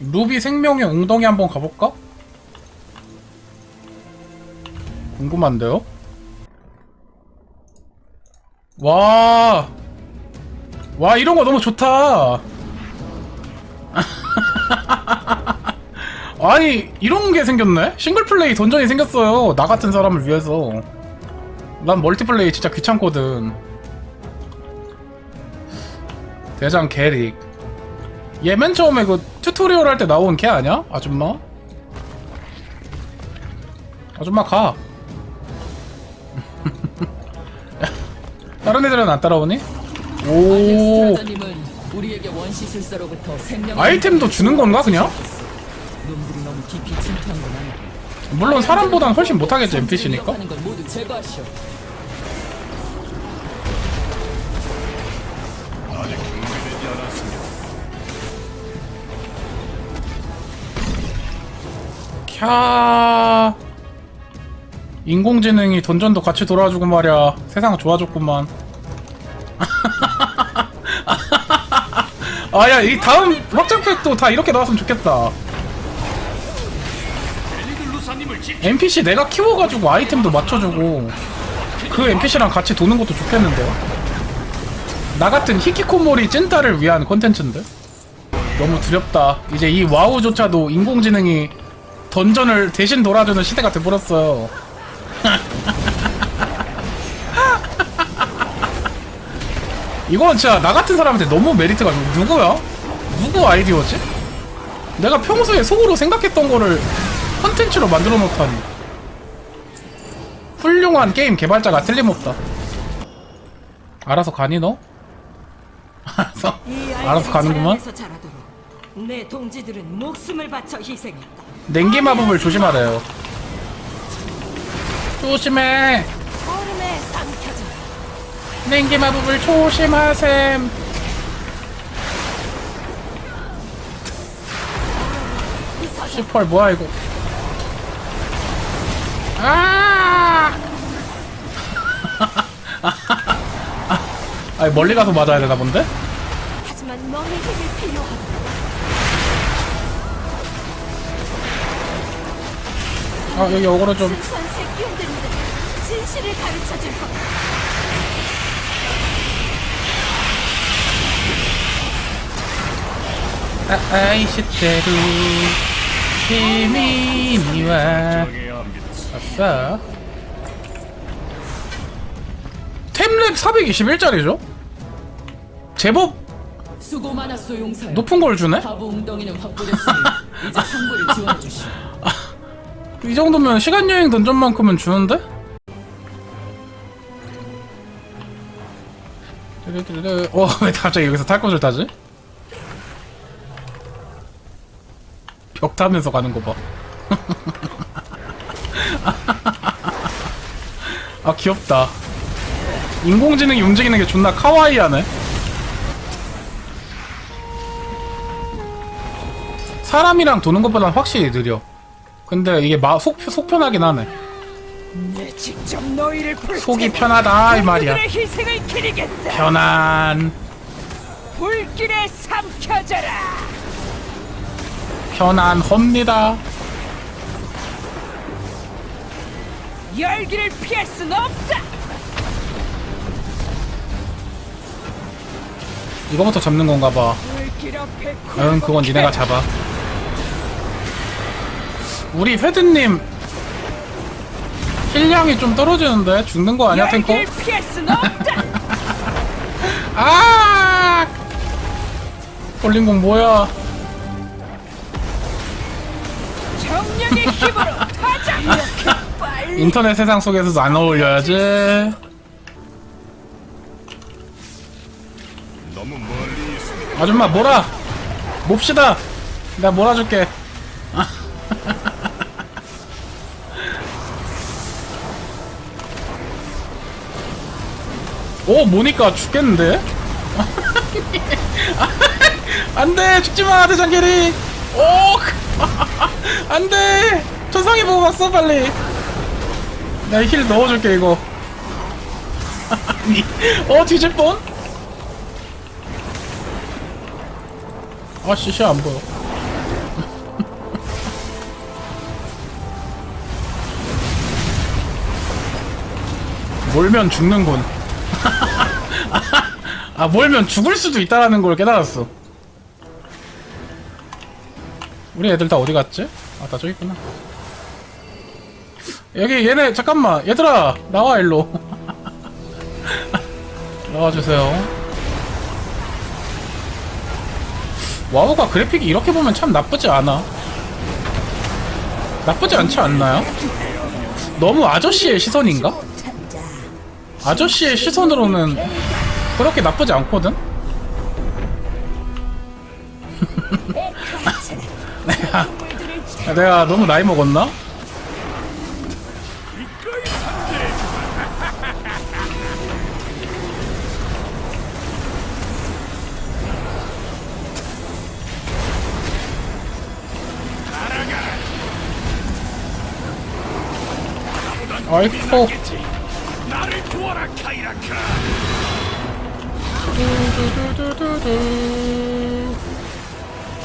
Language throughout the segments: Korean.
루비 생명의 웅덩이 한번 가볼까? 궁금한데요? 와, 와 이런 거 너무 좋다. 아니 이런 게 생겼네? 싱글 플레이 던전이 생겼어요. 나 같은 사람을 위해서. 난 멀티플레이 진짜 귀찮거든. 대장 게릭. 얘 맨 처음에 그 튜토리얼 할 때 나온 걔 아니야? 아줌마? 아줌마 가. 다른 애들은 안 따라오니? 오. 알렉스트라자님은 우리에게 원시 술사로부터 생명 아이템도 주는 건가, 그냥? 놈들이 너무 깊이 침투한 건 아니고 물론 사람보단 훨씬 못하겠지 NPC니까. 하는 건 모두 제거하시오. 캬. 인공지능이 던전도 같이 돌아주고 말이야. 세상 좋아졌구만. 아야 이 다음 확장팩도 다 이렇게 나왔으면 좋겠다. NPC 내가 키워가지고 아이템도 맞춰주고 그 NPC랑 같이 도는 것도 좋겠는데요. 나 같은 히키코모리 찐따를 위한 콘텐츠인데 너무 두렵다. 이제 이 와우조차도 인공지능이 던전을 대신 돌아주는 시대가 돼버렸어요. 이건 진짜 나 같은 사람한테 너무 메리트가 좀 누구야? 누구 아이디어지? 내가 평소에 속으로 생각했던 거를 컨텐츠로 만들어 놓다니 훌륭한 게임 개발자가 틀림없다 알아서 가니 너? 알아서 알아서 가는구만 내 동지들은 목숨을 바쳐 희생했다. 냉기 마법을 조심하래요 조심해 얼음에 삼켜져라. 냉기 마법을 조심하셈 시펄 뭐야 이거 아 아니 멀리 가서 맞아야 되나 본데? 하지만 너의 힘이 필요하다. 아 여기 어그로 좀 순수한 진실을 가르쳐 줄 거다. 아, 아이시테루 합니다. 아싸 템랩 421짜리죠? 제법 수고 많았소 용사여. 높은 걸 주네? 바보 웅덩이는 확보됐으니 이제 상부를 지원해 주시오. 이 정도면 시간여행 던전만큼은 주는데? 어, 왜 갑자기 여기서 탈 것을 타지? 벽 타면서 가는 거 봐. 아, 귀엽다. 인공지능이 움직이는 게 존나 카와이하네. 사람이랑 도는 것보단 확실히 느려. 근데 이게 마, 속, 속 편하긴 하네. 내 직접 너희를 불 속이 편하다, 이 말이야. 희생을 기리겠다. 편안, 불길에 삼켜져라. 편안 합니다. 열기를 피할 순 없다. 이거부터 잡는 건가 봐. 불길 앞에 응, 그건 니네가 잡아. 우리 회드님 힐량이 좀 떨어지는데 죽는 거 아니야 탱커? 아! 뭐야? 힘으로 타자. 이렇게 빨리. 인터넷 세상 속에서도 안 어울려야지. 너무 멀리 있습니다. 아줌마 몰아 몹시다 내가 몰아줄게 어, 모니까 죽겠는데? 안돼 죽지마 대장캐리 오 어, 안돼. 천상이 보고 갔어 빨리. 나 힐 넣어줄게 이거. 어 뒤질 뻔? 아 씨씨 안 보여. 몰면 죽는군. 아, 몰면 죽을 수도 있다라는 걸 깨달았어. 우리 애들 다 어디 갔지? 아, 다 저기 있구나. 여기 얘네 잠깐만 얘들아 나와 일로 나와주세요 와우가 그래픽이 이렇게 보면 참 나쁘지 않아 나쁘지 않지 않나요? 너무 아저씨의 시선인가? 아저씨의 시선으로는 그렇게 나쁘지 않거든? 내가, 내가 너무 나이 먹었나? 나를 카이라카.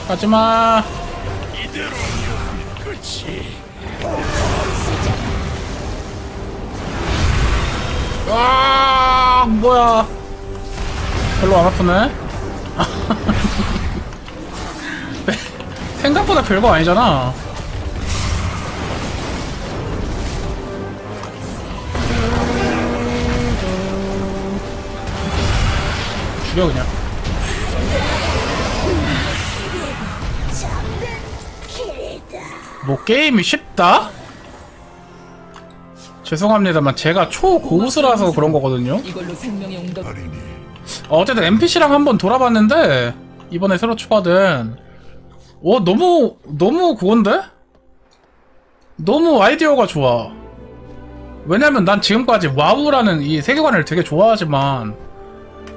가지마. 이대로. 끝이. 아 뭐야. 별로 안 아프네 생각보다 별거 아니잖아 죽여 그냥 뭐 게임이 쉽다? 죄송합니다만 제가 초고수라서 그런 거거든요 이걸로 생명의 웅덩 어, 어쨌든 NPC랑 한번 돌아봤는데 이번에 새로 추가된 어 너무 너무 그건데? 너무 아이디어가 좋아 왜냐면 난 지금까지 와우라는 이 세계관을 되게 좋아하지만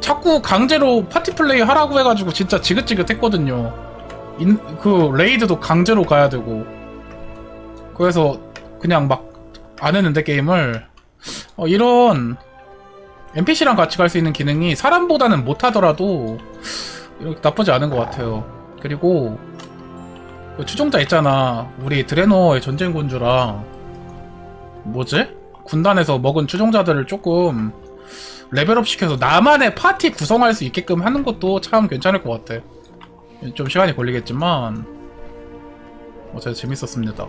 자꾸 강제로 파티 플레이 하라고 해가지고 진짜 지긋지긋했거든요 인, 그 레이드도 강제로 가야 되고 그래서 그냥 막 안 했는데 게임을 어, 이런 NPC랑 같이 갈 수 있는 기능이 사람보다는 못하더라도 이렇게 나쁘지 않은 것 같아요. 그리고 그 추종자 있잖아. 우리 드레노의 전쟁군주랑 뭐지? 군단에서 먹은 추종자들을 조금 레벨업 시켜서 나만의 파티 구성할 수 있게끔 하는 것도 참 괜찮을 것 같아. 좀 시간이 걸리겠지만 어쨌든 재밌었습니다.